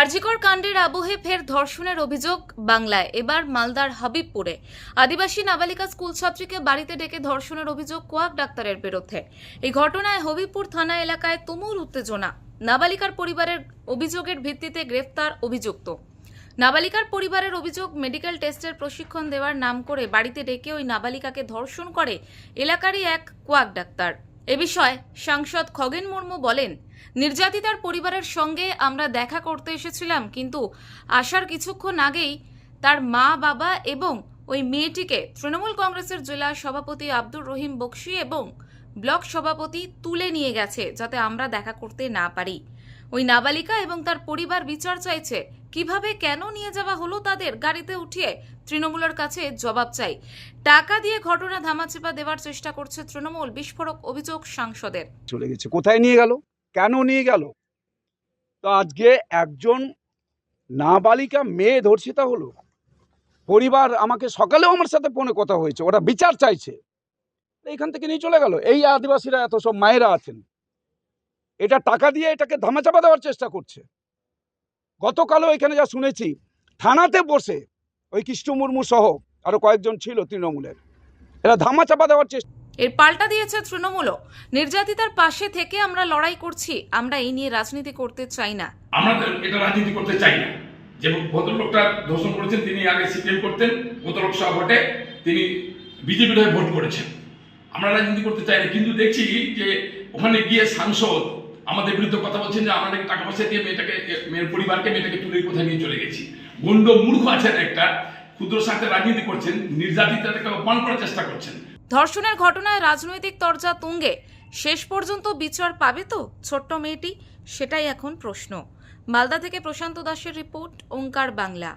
আরজিকর কাণ্ডের আবহে ফের ধর্ষণের অভিযোগ বাংলায়। এবার মালদার হাবিবপুরে। আদিবাসী নাবালিকা স্কুল ছাত্রীকে বাড়িতে ডেকে ধর্ষণের অভিযোগ কোয়াক ডাক্তারের বিরুদ্ধে। এই ঘটনায় হবিবপুর থানা এলাকায় তুমুল উত্তেজনা। নাবালিকার পরিবারের অভিযোগের ভিত্তিতে গ্রেফতার অভিযুক্ত। নাবালিকার পরিবারের অভিযোগ মেডিকেল টেস্টের প্রশিক্ষণ দেওয়ার নাম করে বাড়িতে ডেকে ওই নাবালিকাকে ধর্ষণ করে এলাকারই এক কোয়াক ডাক্তার। এ বিষয়ে সাংসদ খগেন মুর্মু বলেন, নির্যাতিতার পরিবারের সঙ্গে আমরা দেখা করতে এসেছিলাম, কিন্তু আসার কিছুক্ষণ আগেই তার মা, বাবা এবং ওই মেয়েটিকে তৃণমূল কংগ্রেসের জেলা সভাপতি আব্দুর রহিম বক্সি এবং ব্লক সভাপতি তুলে নিয়ে গেছে যাতে আমরা দেখা করতে না পারি। ওই নাবালিকা এবং তার পরিবার বিচার চাইছে কীভাবে কেন নিয়ে যাওয়া হলো তাদের গাড়িতে উঠিয়ে তৃণমূলের কাছে জবাব চাই। টাকা দিয়ে ঘটনা ধামাচাপা দেওয়ার চেষ্টা করছে তৃণমূল, বিস্ফোরক অভিযোগ সাংসদের। চলে গেছে। কোথায় নিয়ে গেল? কেন নিয়ে গেল? তো আজকে একজন নাবালিকা মেয়ে ধর্ষিতা হলো। পরিবার আমাকে সকালেও আমার সাথে ফোনে কথা হয়েছে, ওরা বিচার চাইছে। এইখান থেকে নিয়ে চলে গেল। এই আদিবাসীরা এত সব মায়েরা আছেন। এটা টাকা দিয়ে এটাকে ধামাচাপা দেওয়ার চেষ্টা করছে। গতকালও এখানে যা শুনেছি থানাতে বসে ওই কৃষ্ণ মুর্মু সহ আরও কয়েকজন ছিল তৃণমূলের। এরা ধামা চাপা দেওয়ার চেষ্টা এর পাল্টা দিয়েছে তৃণমূলও। নির্যাতিতার পাশে থেকে আমরা লড়াই করছি আমরা এই নিয়ে রাজনীতি করতে চাই না। আমরা এটা রাজনীতি করতে চাই না। যে ভদ্রলোকটা ধর্ষণ করেছেন তিনি আগে সিপিএম করতেন গত লোকসভা ভোটে তিনি বিজেপির হয়ে ভোট করেছেন। আমরা রাজনীতি করতে চাই না কিন্তু দেখছি যে ওখানে গিয়ে সাংসদ আমাদের বিরুদ্ধে কথা বলছেন যে আমরা নাকি টাকা পয়সা দিয়ে মেয়েটাকে, মেয়ের পরিবারকে মেয়েটাকে তুলে কোথায় নিয়ে চলে গেছি। গন্ড মূর্খ আছেন একটা, ক্ষুদ্র স্বার্থে রাজনীতি করছেন নির্যাতিতাকে অপমান করার চেষ্টা করছেন। ধর্ষণের ঘটনায় রাজনৈতিক তরজা তুঙ্গে। শেষ পর্যন্ত বিচার পাবে তো ছোট্ট মেয়েটি? সেটাই এখন প্রশ্ন। মালদা থেকে প্রশান্ত দাসের রিপোর্ট, ওঙ্কার বাংলা।